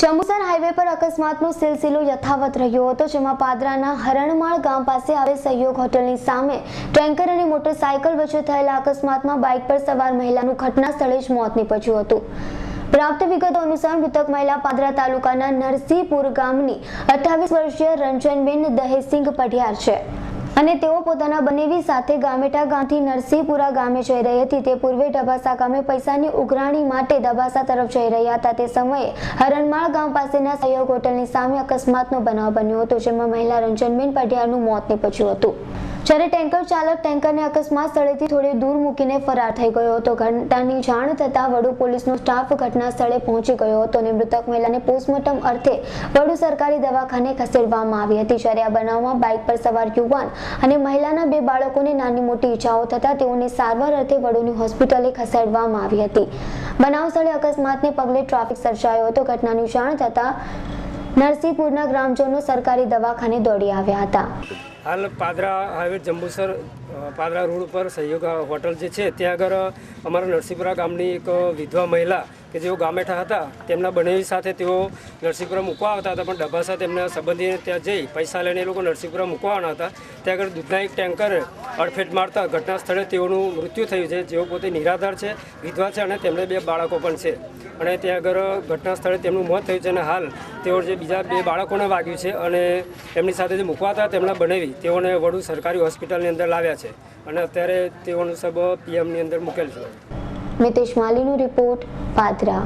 Jambusar highway પર અકસ્માતનો સિલસિલો યથાવત રહ્યો હતો, જેમાં પાદરાના હરણમાળ ગામ પાસે આવેલ સહયોગ હોટલની સામે ટેન્કર અને મોટરસાયકલ વચ્ચે થયેલા અકસ્માતમાં બાઇક પર સવાર મહિલાનું ઘટના સ્થળે જ મોત નીપજ્યું હતું. પ્રાપ્ત વિગતો અનુસાર મૃતક મહિલા પાદરા તાલુકાના નરસિંહપુર ગામની અઠ્ઠાવીસ વર્ષીય રંજનબેન દહેસિંગ પઢિયાર છે. અને તેઓ પોતાના બનેવી સાથે ગામેટા ગાંથી નરસિંહપુરા ગામે જઈ રહી હતી. તે પૂર્વે ડબાસા ગામે પૈસાની ઉઘરાણી માટે ડબાસા તરફ જઈ રહ્યા હતા. તે સમયે હરણમાળ ગામ પાસેના સહયોગ હોટલની સામે અકસ્માતનો બનાવ બન્યો હતો, જેમાં મહિલા રંજનબેન પઢિયારનું મોત નીપજ્યું હતું. જ્યારે ટેન્કર ચાલક ટેન્કરને અકસ્માત સ્થળેથી થોડી દૂર મૂકીને ફરાર થઈ ગયો હતો. ઘટનાની જાણ થતાં વડુ પોલીસનો સ્ટાફ ઘટના સ્થળે પહોંચી ગયો હતો અને મૃતક મહિલાને પોસ્ટમોર્ટમ અર્થે વડુ સરકારી દવાખાને ખસેડવામાં આવી હતી. જ્યારે આ બનાવમાં બાઇક પર સવાર યુવાન અને મહિલાના બે બાળકોને નાની મોટી ઈજાઓ થતાં તેઓને સારવાર અર્થે વડુની હોસ્પિટલે ખસેડવામાં આવી હતી. બનાવ સ્થળે અકસ્માતને પગલે ટ્રાફિક સર્જાયો હતો. ઘટનાની જાણ થતાં નરસિંહપુરના ગ્રામજનો સરકારી દવાખાને દોડી આવ્યા હતા. હાલ પાદરા હાઈવે જંબુસર પાદરા રોડ ઉપર સહયોગ હોટલ જે છે, ત્યાં આગળ અમારા નરસિંહપુરા ગામની એક વિધવા મહિલા કે જેઓ ગામેઠા હતા, તેમના બંને સાથે તેઓ નરસિંહપુરા મૂકવા આવતા હતા, પણ ડબ્બાસા તેમના સંબંધીને ત્યાં જઈ પૈસા લઈને એ લોકો નરસિંહપુરા મૂકવાના હતા. ત્યાં આગળ દૂધના એક ટેન્કર અડફેટ મારતા ઘટના સ્થળે તેઓનું મૃત્યુ થયું છે. જેઓ પોતે નિરાધાર છે, વિધવા છે અને તેમને બે બાળકો પણ છે. અને ત્યાં આગળ ઘટના સ્થળે તેમનું મોત થયું છે અને હાલ તેઓ જે બીજા બે બાળકોને વાગ્યું છે અને એમની સાથે જે મૂકવા હતા તેમના બનેવી તેઓને વડુ સરકારી હોસ્પિટલની અંદર લાવ્યા છે. અને અત્યારે તેઓનું સબ પીએમની અંદર મૂકેલ છે. મિતેશ માલીનો રિપોર્ટ પાદરા